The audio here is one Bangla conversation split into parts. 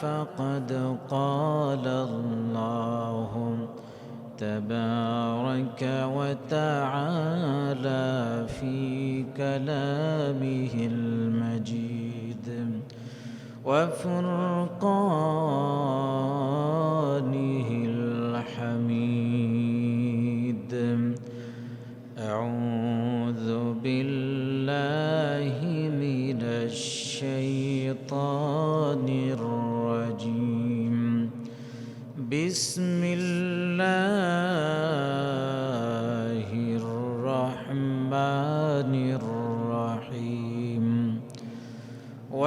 فقد قال الله تبارك وتعالى في كلامه المجيد وفرقانه الحميد أعوذ بالله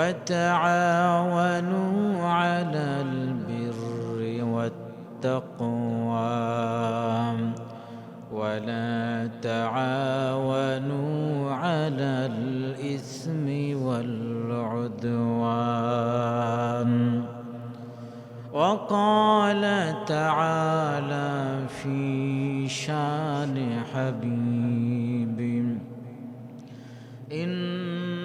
وتعاونوا على البر والتقوى. ولا تعاونوا على الإثم والعدوان. وقال تعالى في شان حبيب إن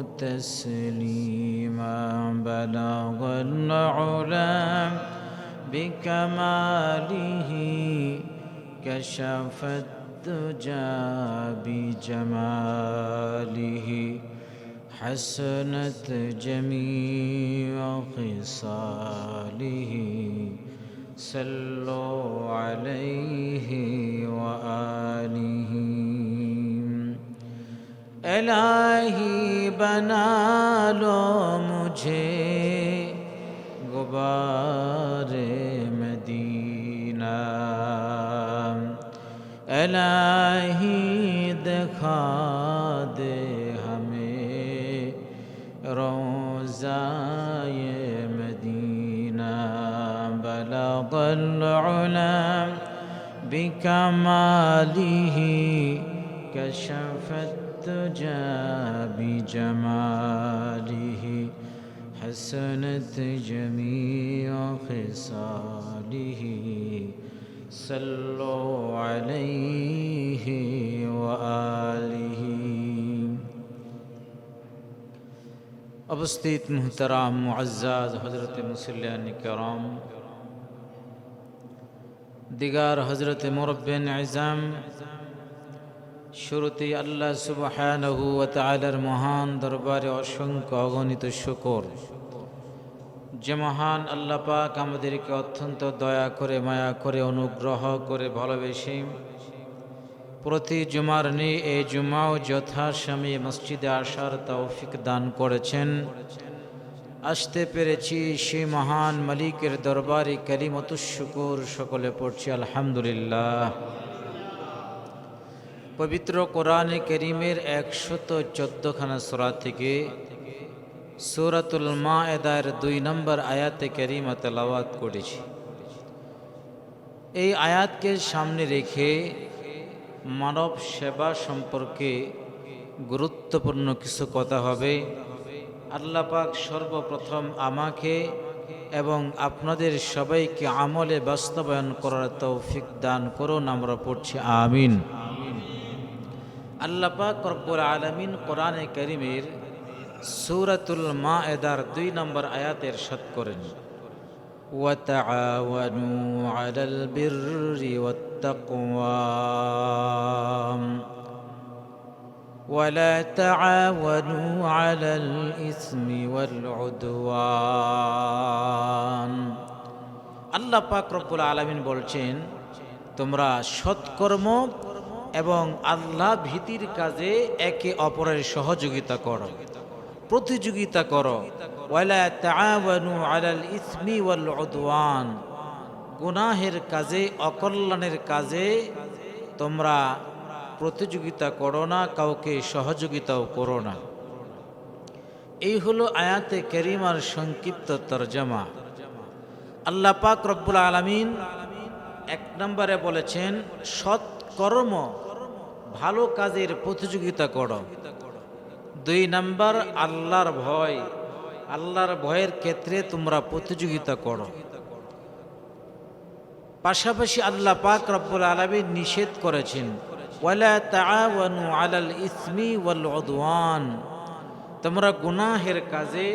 تسليما. بلغ العلا بكماله كشف الدجى بجماله. حسنت جميع خصاله. صلوا عليه. إلهي بنا लो मुझे गुबार मदीना इलाही दिखा दे हमें रोज़ाए मदीना बलग العلا بكماله كشف الدجى بجماله حسنت جميع خصاله. صلوا عليه وآله. أبستيت محترم معزز حضرت مسلم الكرام دیگر حضرت مربن عزام শুরুতে আল্লাহ তাআলার মহান দরবারে অসংখ্য অগণিত শুকর। যে মহান আল্লাহ পাক আমাদেরকে অত্যন্ত দয়া করে, মায়া করে, অনুগ্রহ করে ভালোবেসে প্রতি জুমার নেই এই জুমাও যথাসময়ে মসজিদে আসার তৌফিক দান করেছেন। আসতে পেরেছি সেই মহান মালিকের দরবারে কালিমত শুকুর সকলে পড়ছি, আলহামদুলিল্লাহ। পবিত্র কোরআনে করিমের একশত চোদ্দখানা সোরা থেকে সুরাতুল মা এদার দুই নম্বর আয়াতে করিমা তেলাওয়াত করেছি। এই আয়াতকে সামনে রেখে মানব সেবা সম্পর্কে গুরুত্বপূর্ণ কিছু কথা হবে। আল্লাপাক সর্বপ্রথম আমাকে এবং আপনাদের সবাইকে আমলে বাস্তবায়ন করার তৌফিক দান করুন, আমরা পড়ছি আমিন। আল্লাহ পাক রব্বুল আলমিন কোরআনে করিমের সুরাতুল মা এদার দুই নম্বর আয়াতের সৎ করেন وتعاونوا على البر والتقوى ولا تعاونوا على الإثم والعدوان আল্লাহ পাক রব্বুল আলামিন বলছেন তোমরা সৎকর্ম এবং আল্লাহ ভীতির কাজে একে অপরের সহযোগিতা করো। প্রতিযোগিতা করো। গুনাহের কাজে, অকল্যাণের কাজে তোমরা প্রতিযোগিতা করো না, কাউকে সহযোগিতাও করো না। এই হলো আয়াতে কেরিমার সংক্ষিপ্ত তর্জমা। আল্লাহ পাক রব্বুল আলমিন এক নম্বরে বলেছেন, সৎকর্ম ভালো কাজের প্রতিযোগিতা করো। দুই নাম্বার, আল্লাহর ভয়। আল্লাহর ভয়ের ক্ষেত্রে তোমরা প্রতিযোগিতা করো। পাশাপাশি আল্লাহ পাক রব্বুল আলমিন নিষেধ করেছেন তোমরা গুনাহের কাজে,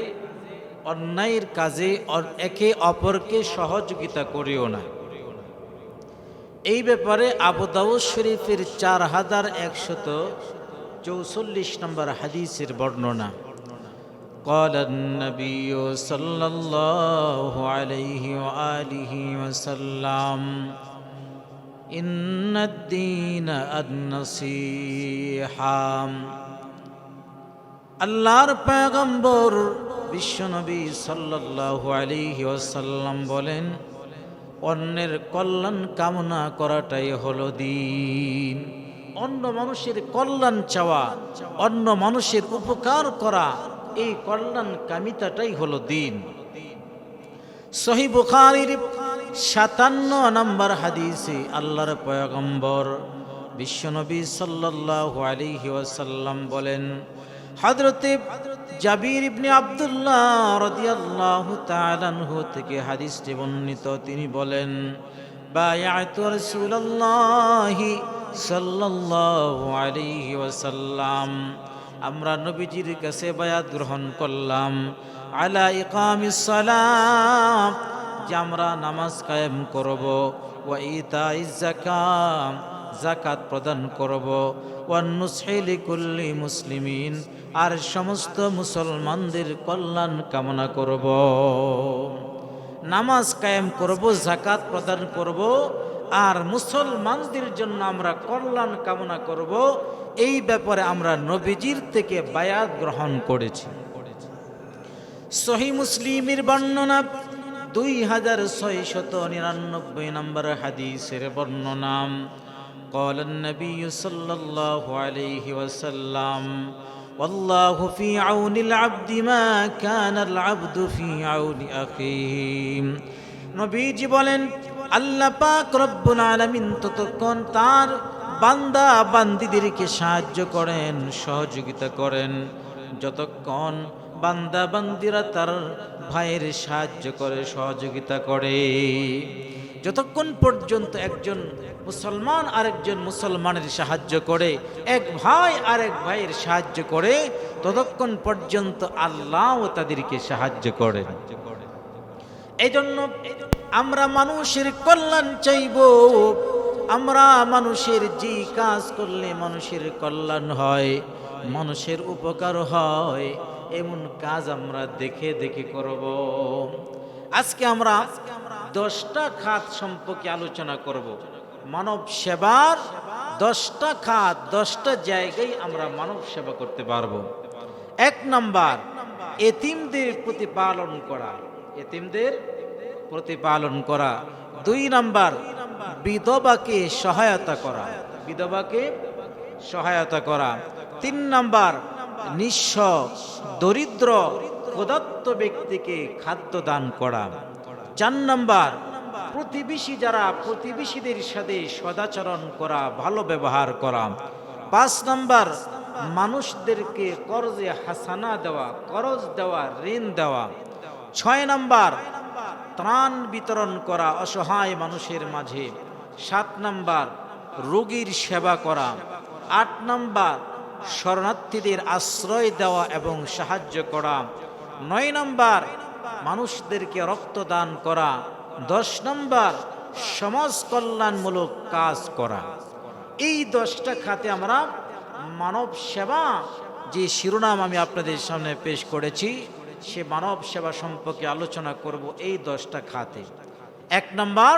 অন্যায়ের কাজে, একে অপরকে সহযোগিতা করিও না। এই ব্যাপারে আবু দাউদ শরীফের চার হাজার একশত চৌচল্লিশ নম্বর হাদিসের বর্ণনা قال النبي صلى الله عليه وآله وسلم إن الدين النصيحة আল্লাহর পয়গম্বর বিশ্বনবী সাল্লাল্লাহু আলাইহি ওয়াসাল্লাম বলেন অন্যের কল্যাণ কামনা করাটাই হলো দিন। অন্য মানুষের কল্যাণ চাওয়া, অন্য মানুষের উপকার করা, এই কল্যাণ কামিতাটাই হলো দিন। সহি বুখারির সাতান্ন নম্বর হাদিসে আল্লাহর পয়গম্বর বিশ্বনবী সাল্লাল্লাহু আলাইহি ওয়াসাল্লাম বলেন হযরতে জাবির ইবনে আব্দুল্লাহ রাদিয়াল্লাহু তাআলা আনহু থেকে হাদিসটি বর্ণিত। তিনি বলেন, বায়াতু রাসূলুল্লাহি সাল্লাল্লাহু আলাইহি ওয়াসাল্লাম। আমরা নবীজির কাছে বায়াত গ্রহণ করলাম। আলা ইকামিস সালাম যে আমরা নামাজ কায়েম করব। ওয়া ইতাইজ যাকাত জাকাত প্রদান করব। মুসলিমিন, আর সমস্ত মুসলমানদের কল্যাণ কামনা করব। নামাজ কায়েম করব জাকাত প্রদান করব, আর মুসলমানদের জন্য আমরা কল্যাণ কামনা করব। এই ব্যাপারে আমরা নবীজির থেকে বায়াত গ্রহণ করেছি। সহি মুসলিমের বর্ণনা, দুই হাজার ছয়শত নিরানব্বই নম্বর হাদিসের বর্ণনা। قال النبي صلى الله عليه وسلم والله في عون العبد ما كان العبد في عون أخيه নবীজি বলেন আল্লাহ পাক রব্বুল আলামিন ততক্ষণ তার বান্দা বান্দিদেরকে সাহায্য করেন সহযোগিতা করেন যতক্ষণ বান্দা বান্দিরা তার ভাইয়ের সাহায্য করে সহযোগিতা করে যতক্ষণ পর্যন্ত একজন মুসলমান আরেকজন মুসলমানের সাহায্য করে, এক ভাই আরেক ভাইয়ের সাহায্য করে, ততক্ষণ পর্যন্ত আল্লাহ তাদেরকে সাহায্য করেন এই জন্য আমরা মানুষের কল্যাণ চাইব। আমরা মানুষের যে কাজ করলে মানুষের কল্যাণ হয়, মানুষের উপকার হয়, এমন কাজ আমরা দেখে দেখে করব। আজকে আমরা দশটা খাত সম্পর্কে আলোচনা করব। মানব সেবার দশটা খাত, দশটা জায়গায় আমরা মানব সেবা করতে পারব। এক নাম্বার, এতিমদের প্রতিপালন করা। এতিমদের প্রতিপালন করা। দুই নাম্বার, বিধবাকে সহায়তা করা। বিধবাকে সহায়তা করা। তিন নাম্বার, নিঃস্ব, দরিদ্র প্রদত্ত ব্যক্তিকে খাদ্য দান করা। চার নাম্বার, প্রতিবেশী যারা প্রতিবেশীদের সাথে সদাচরণ করা, ভালো ব্যবহার করা। পাঁচ নাম্বার, মানুষদেরকে করজে হাসানা দেওয়া, করজ দেওয়া, ঋণ দেওয়া। ছয় নাম্বার, ত্রাণ বিতরণ করা, অসহায় মানুষের মাঝে। সাত নাম্বার, রোগীর সেবা করা। আট নাম্বার, শরণার্থীদের আশ্রয় দেওয়া এবং সাহায্য করা। নয় নম্বর, মানুষদেরকে রক্তদান করা। দশ নম্বর সমাজ কল্যাণমূলক কাজ করা। এই দশটা খাতে আমরা মানব সেবা, যে শিরোনাম আমি আপনাদের সামনে পেশ করেছি, সে মানব সেবা সম্পর্কে আলোচনা করব এই দশটা খাতে। এক নম্বর